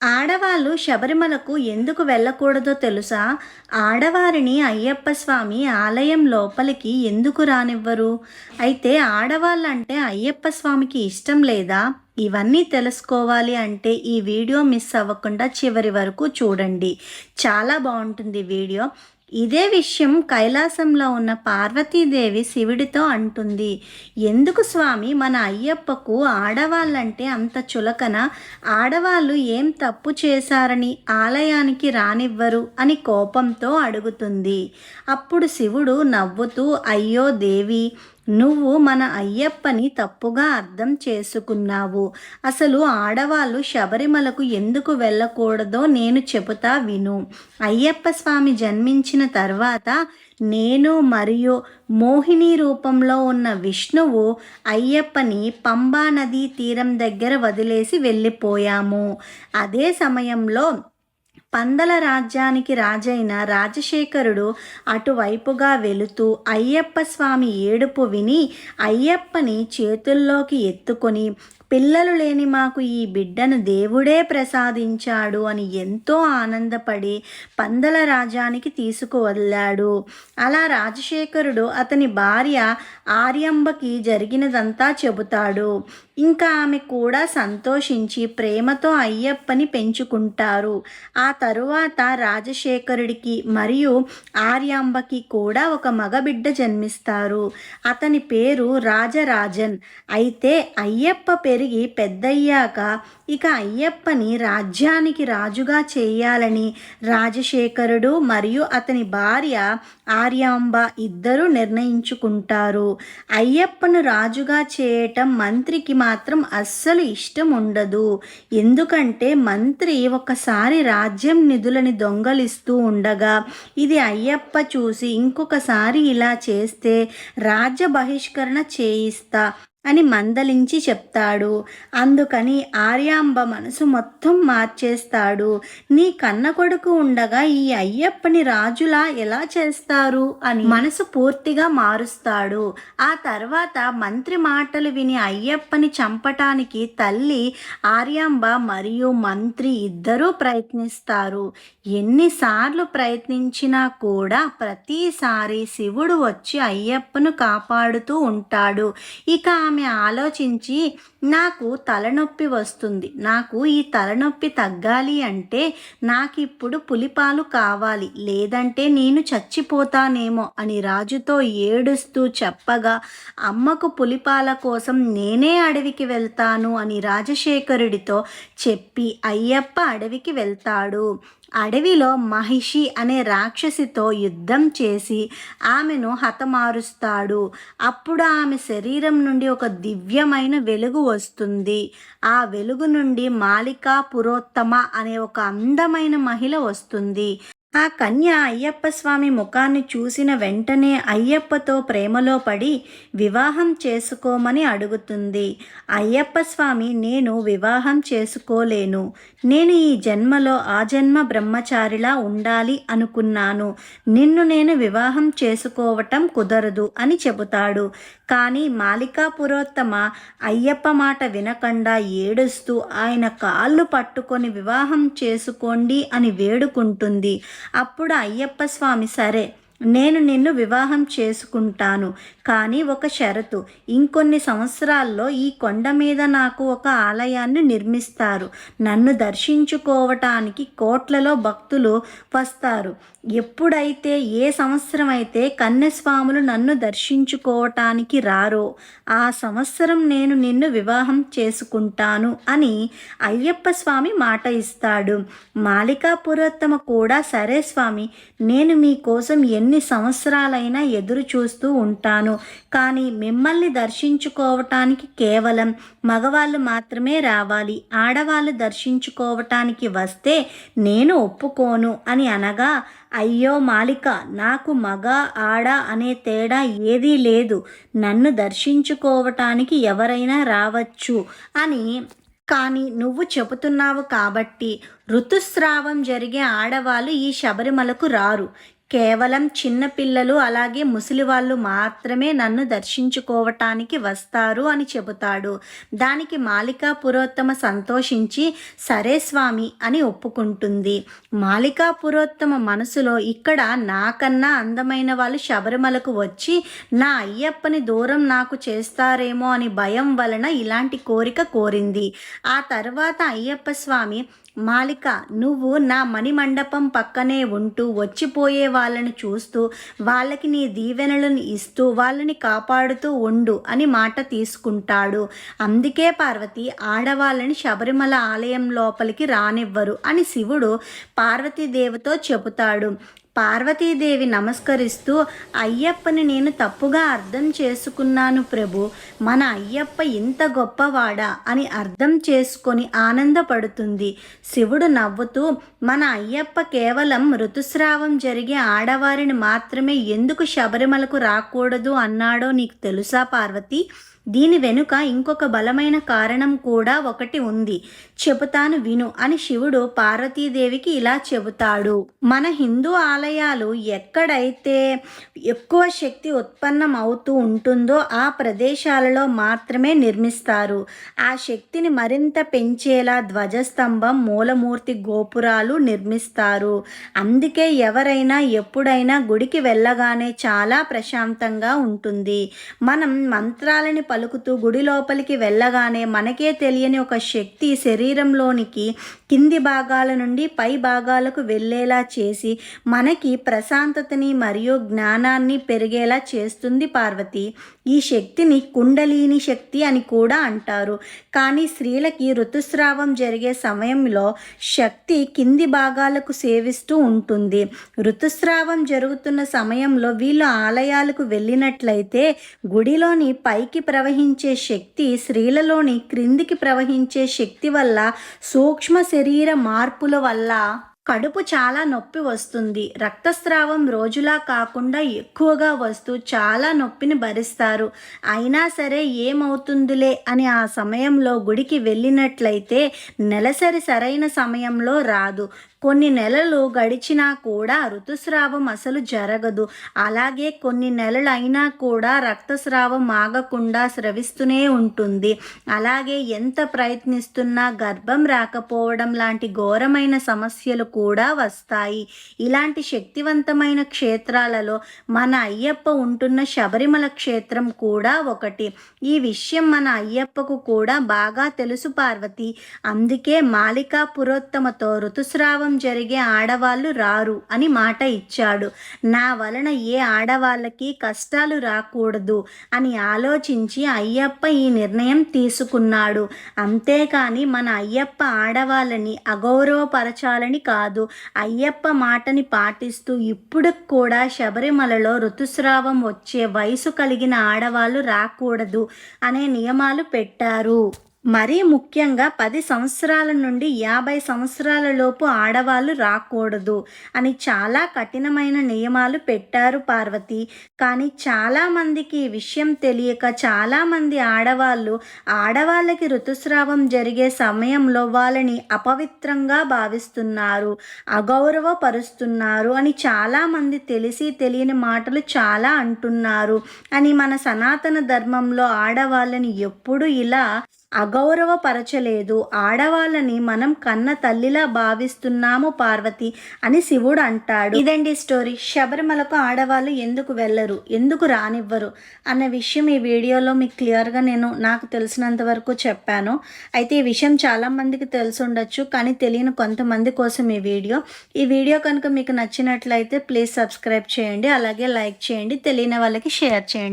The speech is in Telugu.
ఆడవాళ్ళు శబరిమలకు ఎందుకు వెళ్ళకూడదో తెలుసా? ఆడవారిని అయ్యప్ప స్వామి ఆలయం లోపలికి ఎందుకు రానివ్వరు? అయితే ఆడవాళ్ళంటే అయ్యప్ప స్వామికి ఇష్టం లేదా? ఇవన్నీ తెలుసుకోవాలి అంటే ఈ వీడియో మిస్ అవ్వకుండా చివరి వరకు చూడండి. చాలా బాగుంటుంది వీడియో. ఇదే విషయం కైలాసంలో ఉన్న పార్వతీదేవి శివుడితో అంటుంది. ఎందుకు స్వామి? మన అయ్యప్పకు ఆడవాళ్ళంటే అంత చులకన. ఆడవాళ్ళు ఏం తప్పు చేశారని ఆలయానికి రానివ్వరు అని కోపంతో అడుగుతుంది. అప్పుడు శివుడు నవ్వుతూ అయ్యో దేవి నువ్వు మన అయ్యప్పని తప్పుగా అర్థం చేసుకున్నావు. అసలు ఆడవాళ్ళు శబరిమలకు ఎందుకు వెళ్ళకూడదో నేను చెబుతా విను. అయ్యప్ప స్వామి జన్మించిన తర్వాత నేను మరియు మోహిని రూపంలో ఉన్న విష్ణువు అయ్యప్పని పంబా నదీ తీరం దగ్గర వదిలేసి వెళ్ళిపోయాము. అదే సమయంలో పందల రాజ్యానికి రాజైన రాజశేఖరుడు అటువైపుగా వెళుతూ అయ్యప్ప స్వామి ఏడుపు విని అయ్యప్పని చేతుల్లోకి ఎత్తుకొని పిల్లలు లేని మాకు ఈ బిడ్డను దేవుడే ప్రసాదించాడు అని ఎంతో ఆనందపడి పందల రాజానికి తీసుకువెళ్ళాడు. అలా రాజశేఖరుడు అతని భార్య ఆర్యంబకి జరిగినదంతా చెబుతాడు. ఇంకా ఆమె కూడా సంతోషించి ప్రేమతో అయ్యప్పని పెంచుకుంటారు. ఆ తరువాత రాజశేఖరుడికి మరియు ఆర్యాంబకి కూడా ఒక మగబిడ్డ జన్మిస్తారు. అతని పేరు రాజరాజన్. అయితే అయ్యప్ప పేరు పెరిగి పెద్దయ్యాక ఇక అయ్యప్పని రాజ్యానికి రాజుగా చేయాలని రాజశేఖరుడు మరియు అతని భార్య ఆర్యాంబ ఇద్దరూ నిర్ణయించుకుంటారు. అయ్యప్పను రాజుగా చేయటం మంత్రికి మాత్రం అస్సలు ఇష్టం ఉండదు. ఎందుకంటే మంత్రి ఒకసారి రాజ్యం నిధులని దొంగలిస్తూ ఉండగా ఇది అయ్యప్ప చూసి ఇంకొకసారి ఇలా చేస్తే రాజ్య బహిష్కరణ చేయిస్తా అని మందలించి చెప్తాడు. అందుకని ఆర్యాంబ మనసు మొత్తం మార్చేస్తాడు. నీ కన్న కొడుకు ఉండగా ఈ అయ్యప్పని రాజులా ఎలా చేస్తారు? అని మనసు పూర్తిగా మారుస్తాడు. ఆ తర్వాత మంత్రి మాటలు విని అయ్యప్పని చంపటానికి తల్లి ఆర్యాంబ మరియు మంత్రి ఇద్దరూ ప్రయత్నిస్తారు. ఎన్నిసార్లు ప్రయత్నించినా కూడా ప్రతిసారి శివుడు వచ్చి అయ్యప్పను కాపాడుతూ ఉంటాడు. ఇక ఆమె ఆలోచించి నాకు తలనొప్పి వస్తుంది. నాకు ఈ తలనొప్పి తగ్గాలి అంటే నాకు ఇప్పుడు పులిపాలు కావాలి. లేదంటే నేను చచ్చిపోతానేమో అని రాజుతో ఏడుస్తూ చెప్పగా అమ్మకు పులిపాల కోసం నేనే అడవికి వెళ్తాను అని రాజశేఖరుడితో చెప్పి అయ్యప్ప అడవికి వెళ్తాడు. అడవిలో మహిషి అనే రాక్షసితో యుద్ధం చేసి ఆమెను హతమారుస్తాడు. అప్పుడు ఆమె శరీరం నుండి ఒక దివ్యమైన వెలుగు వస్తుంది. ఆ వెలుగు నుండి మాలికా పురోత్తమ అనే ఒక అందమైన మహిళ వస్తుంది. ఆ కన్య అయ్యప్ప స్వామి ముఖాన్ని చూసిన వెంటనే అయ్యప్పతో ప్రేమలో పడి వివాహం చేసుకోమని అడుగుతుంది. అయ్యప్ప స్వామి నేను వివాహం చేసుకోలేను. నేను ఈ జన్మలో ఆ జన్మ బ్రహ్మచారిలా ఉండాలి అనుకున్నాను. నిన్ను నేను వివాహం చేసుకోవటం కుదరదు అని చెబుతాడు. కానీ మాలికా పురోత్తమ అయ్యప్ప మాట వినకుండా ఏడుస్తూ ఆయన కాళ్ళు పట్టుకొని వివాహం చేసుకోండి అని వేడుకుంటుంది. అప్పుడు అయ్యప్ప స్వామి సరే. నేను నిన్ను వివాహం చేసుకుంటాను. కానీ ఒక షరతు. ఇంకొన్ని సంవత్సరాల్లో ఈ కొండ మీద నాకు ఒక ఆలయాన్ని నిర్మిస్తారు. నన్ను దర్శించుకోవటానికి కోట్లలో భక్తులు వస్తారు. ఎప్పుడైతే ఏ సంవత్సరం అయితే కన్యస్వాములు నన్ను దర్శించుకోవటానికి రారో ఆ సంవత్సరం నేను నిన్ను వివాహం చేసుకుంటాను అని అయ్యప్ప స్వామి మాట ఇస్తాడు. మాలికా పురోత్తమ కూడా సరే స్వామి నేను మీకోసం ఎన్ని సంవత్సరాలైనా ఎదురు చూస్తూ ఉంటాను. కానీ మిమ్మల్ని దర్శించుకోవటానికి కేవలం మగవాళ్ళు మాత్రమే రావాలి. ఆడవాళ్ళు దర్శించుకోవటానికి వస్తే నేను ఒప్పుకోను అని అనగా అయ్యో మాలిక నాకు మగ ఆడ అనే తేడా ఏదీ లేదు. నన్ను దర్శించుకోవటానికి ఎవరైనా రావచ్చు అని. కానీ నువ్వు చెబుతున్నావు కాబట్టి ఋతుస్రావం జరిగే ఆడవాళ్ళు ఈ శబరిమలకు రారు. కేవలం చిన్నపిల్లలు అలాగే ముసలి వాళ్ళు మాత్రమే నన్ను దర్శించుకోవటానికి వస్తారు అని చెబుతాడు. దానికి మాలికా పురోత్తమ సంతోషించి సరే స్వామి అని ఒప్పుకుంటుంది. మాలికా పురోత్తమ మనసులో ఇక్కడ నాకన్నా అందమైన వాళ్ళు శబరిమలకు వచ్చి నా అయ్యప్పని దూరం నాకు చేస్తారేమో అని భయం వలన ఇలాంటి కోరిక కోరింది. ఆ తర్వాత అయ్యప్ప స్వామి మాలిక నువ్వు నా మణిమండపం పక్కనే ఉంటూ వచ్చిపోయే వాళ్ళని చూస్తూ వాళ్ళకి నీ దీవెనలను ఇస్తూ వాళ్ళని కాపాడుతూ ఉండు అని మాట తీసుకుంటాడు. అందుకే పార్వతి ఆడవాళ్ళని శబరిమల ఆలయం లోపలికి రానివ్వరు అని శివుడు పార్వతీదేవితో చెబుతాడు. పార్వతీదేవి నమస్కరిస్తూ అయ్యప్పని నేను తప్పుగా అర్థం చేసుకున్నాను ప్రభు. మన అయ్యప్ప ఇంత గొప్పవాడా? అని అర్థం చేసుకొని ఆనందపడుతుంది. శివుడు నవ్వుతూ మన అయ్యప్ప కేవలం ఋతుస్రావం జరిగే ఆడవారిని మాత్రమే ఎందుకు శబరిమలకు రాకూడదు? అన్నాడో నీకు తెలుసా పార్వతి? దీని వెనుక ఇంకొక బలమైన కారణం కూడా ఒకటి ఉంది. చెబుతాను విను అని శివుడు పార్వతీదేవికి ఇలా చెబుతాడు. మన హిందూ ఆలయాలు ఎక్కడైతే ఎక్కువ శక్తి ఉత్పన్నం అవుతూ ఉంటుందో ఆ ప్రదేశాలలో మాత్రమే నిర్మిస్తారు. ఆ శక్తిని మరింత పెంచేలా ధ్వజస్తంభం మూలమూర్తి గోపురాలు నిర్మిస్తారు. అందుకే ఎవరైనా ఎప్పుడైనా గుడికి వెళ్ళగానే చాలా ప్రశాంతంగా ఉంటుంది. మనం మంత్రాలని పలుకుతూ గుడి లోపలికి వెళ్ళగానే మనకే తెలియని ఒక శక్తి శరీరంలోనికి కింది భాగాల నుండి పై భాగాలకు వెళ్ళేలా చేసి మనకి ప్రశాంతతని మరియు జ్ఞానాన్ని పెరిగేలా చేస్తుంది పార్వతి. ఈ శక్తిని కుండలీని శక్తి అని కూడా అంటారు. కానీ స్త్రీలకి ఋతుస్రావం జరిగే సమయంలో శక్తి కింది భాగాలకు సేవిస్తూ ఉంటుంది. ఋతుస్రావం జరుగుతున్న సమయంలో వీళ్ళు ఆలయాలకు వెళ్ళినట్లయితే గుడిలోని పైకి ప్రవహించే శక్తి స్త్రీలలోని క్రిందికి ప్రవహించే శక్తి వల్ల సూక్ష్మ శరీర మార్పుల వల్ల కడుపు చాలా నొప్పి వస్తుంది. రక్తస్రావం రోజులా కాకుండా ఎక్కువగా వస్తూ చాలా నొప్పిని భరిస్తారు. అయినా సరే ఏమవుతుందిలే అని ఆ సమయంలో గుడికి వెళ్ళినట్లయితే నెలసరి సరైన సమయంలో రాదు. కొన్ని నెలలు గడిచినా కూడా ఋతుస్రావం అసలు జరగదు. అలాగే కొన్ని నెలలు అయినా కూడా రక్తస్రావం ఆగకుండా స్రవిస్తూనే ఉంటుంది. అలాగే ఎంత ప్రయత్నిస్తున్నా గర్భం రాకపోవడం లాంటి ఘోరమైన సమస్యలు కూడా వస్తాయి. ఇలాంటి శక్తివంతమైన క్షేత్రాలలో మన అయ్యప్ప ఉంటున్న శబరిమల క్షేత్రం కూడా ఒకటి. ఈ విషయం మన అయ్యప్పకు కూడా బాగా తెలుసు పార్వతి. అందుకే మాలికా పురోత్తమతో ఋతుస్రావం పాపం జరిగే ఆడవాళ్ళు రారు అని మాట ఇచ్చాడు. నా వలన ఏ ఆడవాళ్ళకి కష్టాలు రాకూడదు అని ఆలోచించి అయ్యప్ప ఈ నిర్ణయం తీసుకున్నాడు. అంతేకాని మన అయ్యప్ప ఆడవాళ్ళని అగౌరవపరచాలని కాదు. అయ్యప్ప మాటని పాటిస్తూ ఇప్పుడు కూడా శబరిమలలో ఋతుస్రావం వచ్చే వయసు కలిగిన ఆడవాళ్ళు రాకూడదు అనే నియమాలు పెట్టారు. మరీ ముఖ్యంగా పది సంవత్సరాల నుండి యాభై సంవత్సరాల లోపు ఆడవాళ్ళు రాకూడదు అని చాలా కఠినమైన నియమాలు పెట్టారు పార్వతి. కానీ చాలామందికి ఈ విషయం తెలియక చాలామంది ఆడవాళ్ళు ఆడవాళ్ళకి ఋతుస్రావం జరిగే సమయంలో వాళ్ళని అపవిత్రంగా భావిస్తున్నారు అగౌరవపరుస్తున్నారు అని చాలామంది తెలిసి తెలియని మాటలు చాలా అంటున్నారు. అని మన సనాతన ధర్మంలో ఆడవాళ్ళని ఎప్పుడు ఇలా అగౌరవపరచలేదు. ఆడవాళ్ళని మనం కన్న తల్లిలా భావిస్తున్నాము పార్వతి అని శివుడు అంటాడు. ఇదండి స్టోరీ. శబరిమలకు ఆడవాళ్ళు ఎందుకు వెళ్ళరు? ఎందుకు రానివ్వరు? అన్న విషయం ఈ వీడియోలో మీకు క్లియర్గా నేను నాకు తెలిసినంత వరకు చెప్పాను. అయితే ఈ విషయం చాలామందికి తెలిసి ఉండొచ్చు కానీ తెలియని కొంతమంది కోసం ఈ వీడియో. ఈ వీడియో కనుక మీకు నచ్చినట్లయితే ప్లీజ్ సబ్స్క్రైబ్ చేయండి అలాగే లైక్ చేయండి తెలియని వాళ్ళకి షేర్ చేయండి.